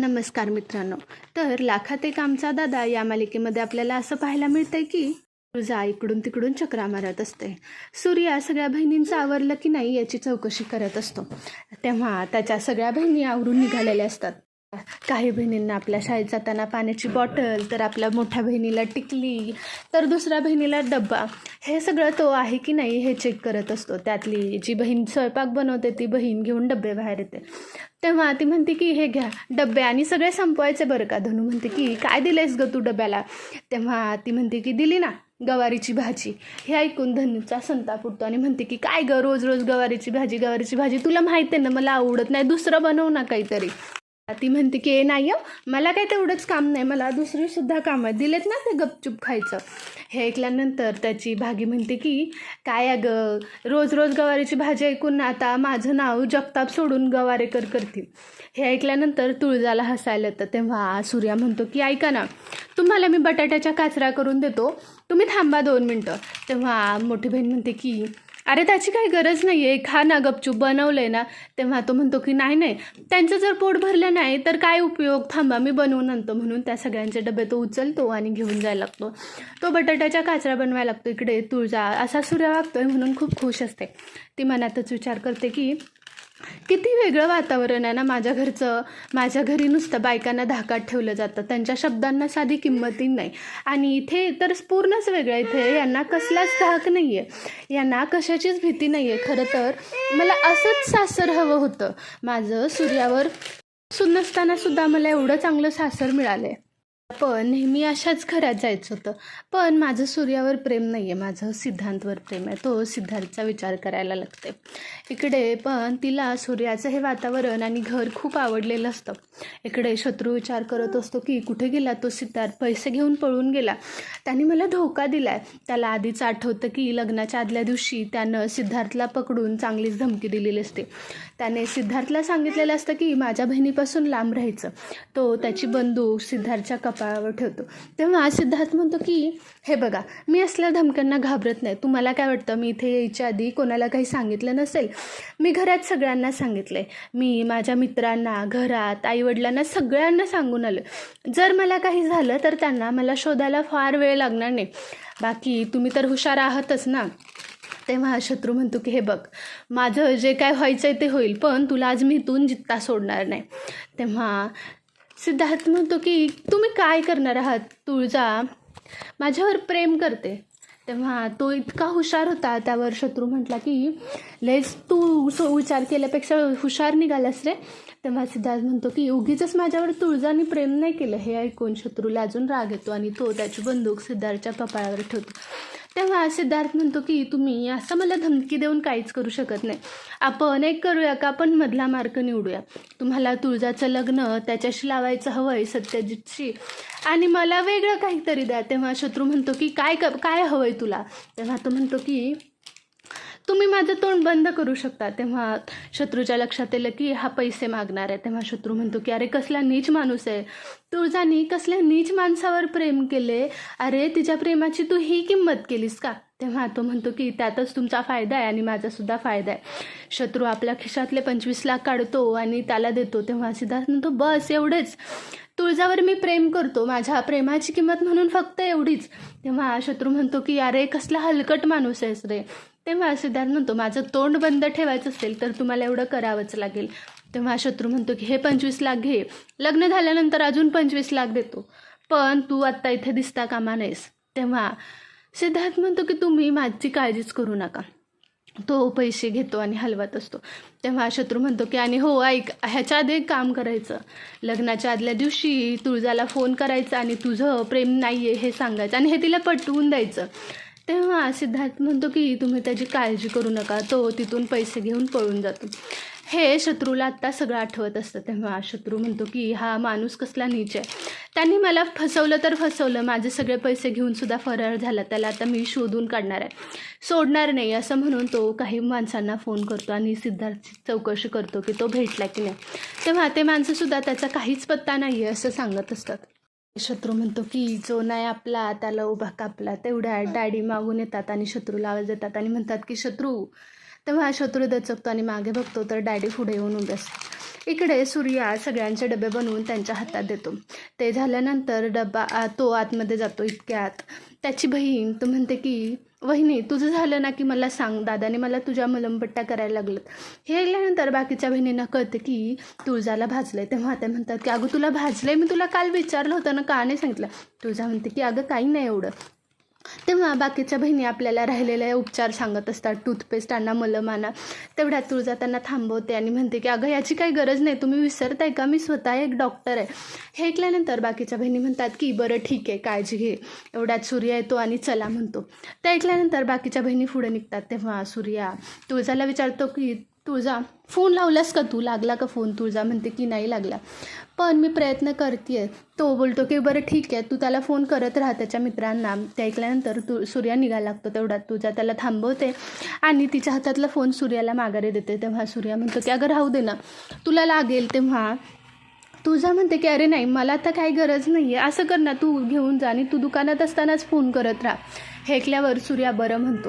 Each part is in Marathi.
नमस्कार मित्रांनो. तर लाखात एक आमचा दादा या मालिकेमध्ये आपल्याला असं पाहायला मिळतंय की तुळजा इकडून तिकडून चक्रा मारत असते. सूर्या सगळ्या बहिणींचं आवरलं की नाही याची चौकशी करत असतो. तेव्हा त्याच्या सगळ्या बहिणी आवरून निघालेल्या असतात. काही बहिणींना आपल्या शाळेत जाताना पाण्याची बॉटल तर आपल्या मोठ्या बहिणीला टिकली तर दुसऱ्या बहिणीला डब्बा. हे सगळं तो आहे की नाही हे चेक करत असतो. त्यातली जी बहीण स्वयंपाक बनवते ती बहीण घेऊन डबे बाहेर येते. तेव्हा ती म्हणते की हे घ्या डबे आणि सगळे संपवायचे बरं का? धनू म्हणते की काय दिलंयस ग तू डब्याला? तेव्हा ती म्हणते की दिली ना गवारीची भाजी. हे ऐकून धनूचा संताप उठतो आणि म्हणते की काय ग रोज रोज गवारीची भाजी गवारीची भाजी? तुला माहिती आहे ना मला आवडत नाही दुसरं बनव ना काहीतरी. ती म्हणते की "ए, नाही हो, मला काय तेवढंच काम नाही मला दुसरीसुद्धा काम आहे दिलेत ना ते गपचूप खायचं. हे ऐकल्यानंतर त्याची भागी म्हणते की काय अगं रोज रोज गवारीची भाजी ऐकून आता माझं नाव जगताप सोडून गवारेकर करतील. हे ऐकल्यानंतर तुळजाला हसायला येतं. तेव्हा सूर्या म्हणतो की ऐका ना तुम्हाला मी बटाट्याच्या काचरा करून देतो. तुम्ही थांबा दोन मिनटं. तेव्हा मोठी बहीण म्हणते की अरे त्याची काही गरज नाही आहे खा ना गपचूप बनवलं आहे ना तेव्हा तो म्हणतो की नाही नाही त्यांचं जर पोट भरलं नाही तर काय उपयोग? थांबा मी बनवून आणतो. म्हणून त्या सगळ्यांचे डबे तो उचलतो आणि घेऊन जायला लागतो. तो बटाट्याच्या काचऱ्या बनवायला लागतो. इकडे तुळजा असा सूर्य वागतोय म्हणून खूप खुश असते. ती मनातच विचार करते की किती वेगळं वातावरण आहे ना माझ्या घरचं. माझ्या घरी नुसतं बायकांना धाकात ठेवलं जातं. त्यांच्या शब्दांना साधी किंमतही नाही. आणि इथे तर पूर्णच वेगळं आहे इथे. यांना कसलाच धाक नाही आहे यांना कशाचीच भीती नाही आहे खरं तर मला असंच सासर हवं होतं. माझं सूर्यावर सुन नसताना सुद्धा मला एवढं चांगलं सासर मिळालं आहे पण नेहमी अशाच घरात जायचं होतं. पण माझं सूर्यावर प्रेम नाही आहे माझं सिद्धांतवर प्रेम आहे. तो सिद्धार्थचा विचार करायला लागते इकडे पण तिला सूर्याचं हे वातावरण आणि घर खूप आवडलेलं असतं. इकडे शत्रू विचार करत असतो की कुठे गेला तो सिद्धार्थ? पैसे घेऊन पळून गेला. त्याने मला धोका दिला आहे त्याला आधीच आठवतं की लग्नाच्या आदल्या दिवशी त्यानं सिद्धार्थला पकडून चांगलीच धमकी दिलेली असते. त्याने सिद्धार्थला सांगितलेलं असतं की माझ्या बहिणीपासून लांब राहायचं. तो त्याची बंदूक सिद्धार्थच्या कपाळावर ठेवतो. तेव्हा सिद्धार्थ म्हणतो की हे बघा मी असल्या धमक्यांना घाबरत नाही. तुम्हाला काय वाटतं? मी इथे यायच्या आधी कोणाला काही सांगितलं नसेल? मी घरात सगळ्यांना सांगितलं आहे मी माझ्या मित्रांना घरात आईवडिलांना सगळ्यांना सांगून आलं जर मला काही झालं तर त्यांना मला शोधायला फार वेळ लागणार नाही. बाकी तुम्ही तर हुशार आहातच ना? तेव्हा शत्रू म्हणतो की हे बघ माझं जे काय व्हायचं आहे ते होईल पण तुला आज मी इथून जित्ता सोडणार नाही. तेव्हा सिद्धार्थ म्हणतो की तुम्ही काय करणार आहात तुळजा? माझ्यावर प्रेम करते. तेव्हा तो इतका हुशार होता त्यावर शत्रू म्हटला की लयच तू सो विचार केल्यापेक्षा हुशार निघालास रे. तेव्हा सिद्धार्थ म्हणतो की उगीच माझ्यावर तुळजाने प्रेम नाही केलं हे ऐकून शत्रूला अजून राग येतो आणि तो त्याची बंदूक सिद्धार्थच्या कपाळावर ठेवतो. तेव्हा सिद्धार्थ म्हणतो की तुम्ही असं मला धमकी देऊन काहीच करू शकत नाही. आपण एक करूया का? आपण मधला मार्क निवडूया. तुम्हाला तुळजाचं लग्न त्याच्याशी लावायचं हवं आहे सत्यजितशी. आणि मला वेगळं काहीतरी द्या. तेव्हा शत्रू म्हणतो की काय क काय हवं आहे तुला? तेव्हा तो म्हणतो की तुम्ही माझं तोंड बंद करू शकता. तेव्हा शत्रूच्या लक्षात येलं की हा पैसे मागणार आहे. तेव्हा शत्रू म्हणतो की अरे कसला नीच माणूस आहे. तुळजानी कसल्या नीच माणसावर प्रेम केले? अरे तिच्या प्रेमाची तू ही किंमत केलीस का? तेव्हा तो म्हणतो की त्यातच तुमचा फायदा आहे आणि माझासुद्धा फायदा आहे. शत्रू आपल्या खिशातले पंचवीस लाख काढतो आणि त्याला देतो. तेव्हा सिद्धार्थ म्हणतो बस एवढेच. तुळजावर मी प्रेम करतो. माझ्या प्रेमाची किंमत म्हणून फक्त एवढीच. तेव्हा शत्रू म्हणतो की अरे कसला हलकट माणूस आहेस रे. तेव्हा सिद्धार्थ म्हणतो माझं तोंड बंद ठेवायचं असेल तर तुम्हाला एवढं करावंच लागेल. तेव्हा शत्रू म्हणतो की हे पंचवीस लाख घे. लग्न झाल्यानंतर अजून पंचवीस लाख देतो. पण तू आत्ता इथे दिसता कामा नाहीस तेव्हा सिद्धार्थ म्हणतो की तुम्ही माझी काळजीच करू नका. तो पैसे घेतो आणि हलवत असतो. तेव्हा शत्रू म्हणतो की आणि हो ऐक ह्याच्या आधी एक काम करायचं. लग्नाच्या आदल्या दिवशी तुळजाला फोन करायचा आणि तुझं प्रेम नाही आहे हे सांगायचं आणि हे तिला पटवून द्यायचं. तेव्हा सिद्धार्थ म्हणतो की तुम्ही त्याची काळजी करू नका तो तिथून पैसे घेऊन पळून जातो. हे शत्रूला आत्ता सगळं आठवत असतं. तेव्हा शत्रू म्हणतो की हा माणूस कसला नीच आहे. त्यांनी मला फसवलं तर फसवलं. माझे सगळे पैसे घेऊन सुद्धा फरार झाला. त्याला आता मी शोधून काढणार आहे. सोडणार नाही असं म्हणून तो काही माणसांना फोन करतो आणि सिद्धार्थची चौकशी करतो की तो भेटला की नाही. तेव्हा ते माणसंसुद्धा त्याचा काहीच पत्ता नाही आहे असं सांगत असतात. शत्रू म्हणतो की जो नाही आपला त्याला उभा कापला तेवढ्या डॅडी मागून येतात आणि शत्रूला आवाज देतात आणि म्हणतात की शत्रू तेव्हा शत्रू दचकतो आणि मागे बघतो तर डॅडी पुढे येऊन उभे इकडे सूर्या सगळ्यांचे डबे बनवून त्यांच्या हातात देतो. ते झाल्यानंतर डबा तो आतमध्ये जातो इतक्यात. त्याची बहीण तो म्हणते की वहिनी तुझं झालं ना की मला सांग दादाने मला तुझ्या मलमपट्ट्या करायला लागलं हे ऐकल्यानंतर बाकीच्या बहिणींना कळतं की तुळजाला भाजलंय. तेव्हा त्या म्हणतात की अगं तुला भाजलंय? मी तुला काल विचारलं होतं ना का नाही सांगितलं? तुळजा म्हणते की अगं काही नाही एवढं. तेव्हा बाकीच्या बहिणी आपल्याला राहिलेले उपचार सांगत असतात. टूथपेस्ट आणा मलम आणा. तुळजा त्यांना थांबवते आणि म्हणते की अगं याची काही गरज नाही. तुम्ही विसरताय का? मी स्वतः एक डॉक्टर आहे. हे ऐकल्यानंतर बाकीच्या बहिणी म्हणतात की बरं ठीक आहे. काळजी घे. एवढ्यात सूर्या येतो आणि चला म्हणतो. ते ऐकल्यानंतर बाकीच्या बहिणी पुढे निघतात. तेव्हा सूर्या तुळजाला विचारतो की तुळजा फोन लावलास का तू? लागला का फोन तुळजा? म्हणते की नाही लागला. पण मी प्रयत्न करते तो बोलतो की बरं ठीक आहे तू त्याला फोन करत राहा त्याच्या मित्रांना. ते ऐकल्यानंतर तू सूर्या निघायला लागतो तेवढ्यात तुझा त्याला थांबवते आणि तिच्या हातातला फोन सूर्याला माघारी देते. तेव्हा सूर्या म्हणतो की अगं राहू दे ना. तुला लागेल तेव्हा. तुझा म्हणते की अरे नाही मला आता काही गरज नाही आहे असं कर ना तू घेऊन जा आणि तू दुकानात असतानाच फोन करत राहा. हे ऐकल्यावर सूर्या बरं म्हणतो.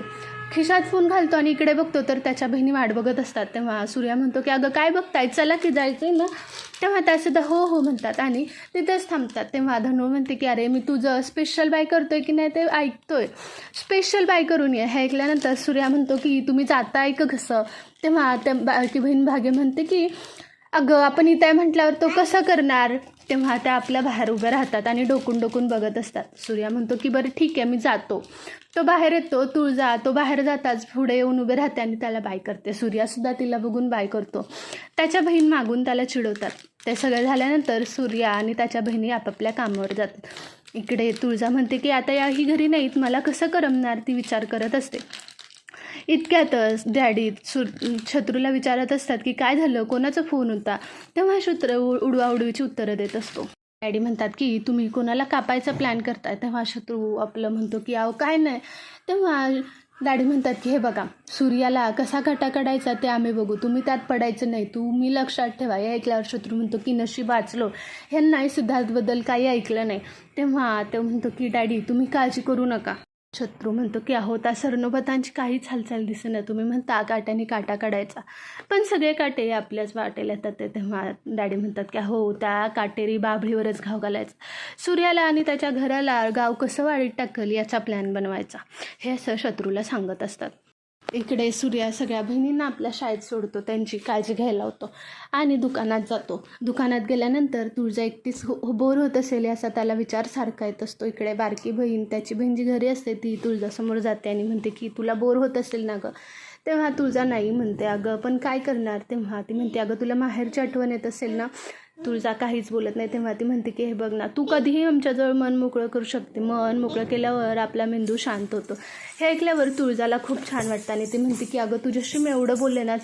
खिशात फोन घालतो आणि इकडे बघतो तर त्याच्या बहिणी वाट बघत असतात. तेव्हा सूर्या म्हणतो की अगं काय बघताय? चला की जायचं आहे ना. तेव्हा त्या सुद्धा हो हो म्हणतात आणि तिथेच थांबतात. तेव्हा धनु म्हणते की अरे मी तुझं स्पेशल बाय करतो आहे की नाही ते ऐकतोय. स्पेशल बाय करून ये. हे ऐकल्यानंतर सूर्या म्हणतो की तुम्ही जाताय का कसं तेव्हा त्या बाकी बहीण भागे म्हणते की अगं आपण इथं म्हटल्यावर तो कसं करणार? तेव्हा त्या आपल्या बाहेर उभ्या राहतात आणि डोकून डोकून बघत असतात. सूर्या म्हणतो की बरं ठीक आहे मी जातो. तो बाहेर येतो तुळजा तो बाहेर जाताच पुढे येऊन उभे राहते आणि त्याला बाय करते. सूर्यासुद्धा तिला बघून बाय करतो. त्याच्या बहीण मागून त्याला चिडवतात. ते सगळं झाल्यानंतर सूर्या आणि त्याच्या बहिणी आपापल्या कामावर जातात. इकडे तुळजा म्हणते की आता याही घरी नाहीत मला कसं करमणार? ती विचार करत असते. इतक्यातच डॅडी सु शत्रूला विचारत असतात की काय झालं? कोणाचा फोन होता? तेव्हा शत्रू उडवाउडवीची उत्तरं देत असतो. डॅडी म्हणतात की तुम्ही कोणाला कापायचा प्लॅन करताय? तेव्हा शत्रू आपलं म्हणतो की अहो काय नाही. तेव्हा डॅडी म्हणतात की हे बघा सूर्याला कसा घाटा काढायचा ते आम्ही बघू. तुम्ही त्यात पडायचं नाही. तुम्ही लक्षात ठेवा. हे ऐकल्यावर शत्रू म्हणतो की नशीब वाचलो. ह्यांनाही सिद्धार्थबद्दल काही ऐकलं नाही. तेव्हा ते म्हणतो की डॅडी तुम्ही काळजी करू नका. शत्रू म्हणतो की अहो त्या सर्णोबतांची काहीच हालचाल दिसेना तुम्ही म्हणता काट्याने काटा काढायचा. पण सगळे काटे आपल्याच वाटेला येतात ते. तेव्हा डॅडी म्हणतात की हो त्या काटेरी बाभळीवरच घाव घालायचा. सूर्याला आणि त्याच्या घराला गाव कसं वाढीत टाकल याचा प्लॅन बनवायचा. हे असं शत्रूला सांगत असतात. इकडे सूर्या सगळ्या बहिणींना आपल्या शाळेत सोडतो त्यांची काळजी घ्यायला होतो आणि दुकानात जातो. दुकानात गेल्यानंतर तुळजा एकटीच हो बोर होत असेल असा त्याला विचार सारखा येत असतो. इकडे बारकी बहीण त्याची बहीण जी घरी असते ती तुळजासमोर जाते आणि म्हणते की तुला बोर होत असेल ना गं? तेव्हा तुळजा नाही म्हणते अगं पण काय करणार? तेव्हा ती म्हणते अगं तुला माहेरची आठवण येत असेल ना? तुळजा काहीच बोलत नाही तेव्हा ती म्हणते की हे बघ ना तू कधीही आमच्याजवळ मन मोकळं करू शकते. मन मोकळं केल्यावर आपला मेंदू शांत होतो. हे ऐकल्यावर तुळजाला खूप छान वाटतं आणि ती म्हणते की अगं तुझ्याशी मी एवढं बोलले ना